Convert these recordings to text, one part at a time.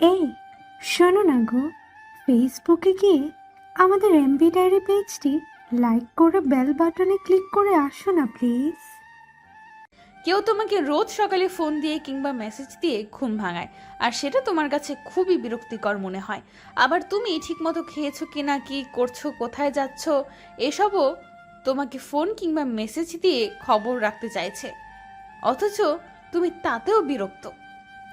এই, শোনো না গো। ফেসবুকে গিয়ে আমাদের এমবি ডায়েরি পেজটি লাইক করে বেল বাটনে ক্লিক করে আসো না প্লিজ কেউ তোমাকে রোজ সকালে ফোন দিয়ে কিংবা মেসেজ দিয়ে ঘুম ভাঙায়, আর সেটা তোমার কাছে খুবই বিরক্তিকর মনে হয়। আবার তুমি ঠিকমতো খেয়েছো কি না কি করছ, কোথায় যাচ্ছ, এসবও তোমাকে ফোন কিংবা মেসেজ দিয়ে খবর রাখতে চাইছে। অথচ তুমি তাতেও বিরক্ত।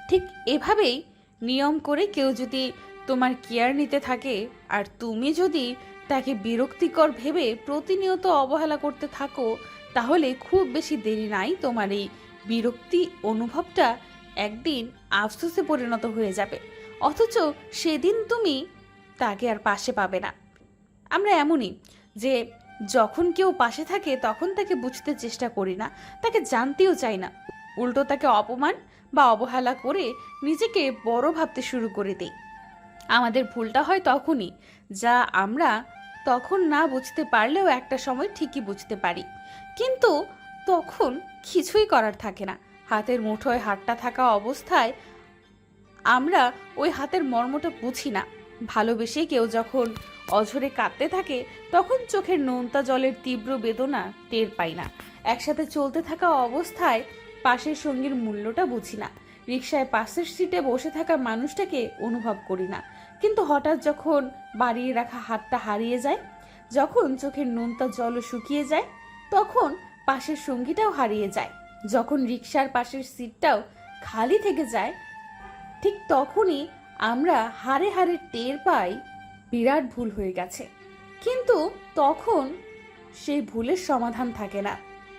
ঠিক এভাবেই নিয়ম করে কেউ যদি তোমার কেয়ার নিতে থাকে, আর তুমি যদি তাকে বিরক্তিকর ভেবে প্রতিনিয়ত অবহেলা করতে থাকো, তাহলে খুব বেশি দেরি নাই তোমার এই বিরক্তি অনুভবটা একদিন আফসোসে পরিণত হয়ে যাবে। অথচ সেদিন তুমি তাকে আর পাশে পাবে না। আমরা এমনই যে যখন কেউ পাশে থাকে, তখন তাকে বুঝতে চেষ্টা করি না, তাকে জানতেও চাই না। উল্টো তাকে অপমান বা অবহেলা করে নিজেকে বড় ভাবতে শুরু করে দেই আমাদের ভুলটা হয় তখনই, যা আমরা তখন না বুঝতে পারলেও একটা সময় ঠিকই বুঝতে পারি। কিন্তু তখন কিছুই করার থাকে না। হাতের মুঠোয় হাতটা থাকা অবস্থায় আমরা ওই হাতের মর্মটা বুঝি না। ভালোবেসে কেউ যখন অঝরে কাঁদতে থাকে, তখন চোখের নোনতা জলের তীব্র বেদনা টের পাই না। একসাথে চলতে থাকা অবস্থায় পাশের সঙ্গীর মূল্যটা বুঝি না। রিক্সায় পাশের সিটে বসে থাকা মানুষটাকে অনুভব করি না। কিন্তু হঠাৎ যখন বাড়িয়ে রাখা হাতটা হারিয়ে যায়, যখন চোখের নোনতা জলও শুকিয়ে যায়, তখন পাশের সঙ্গীটাও হারিয়ে যায়। যখন রিক্সার পাশের সিটটাও খালি থেকে যায়, ঠিক তখনই আমরা হারে হারে টের পাই বিরাট ভুল হয়ে গেছে। কিন্তু তখন সেই ভুলের সমাধান থাকে না।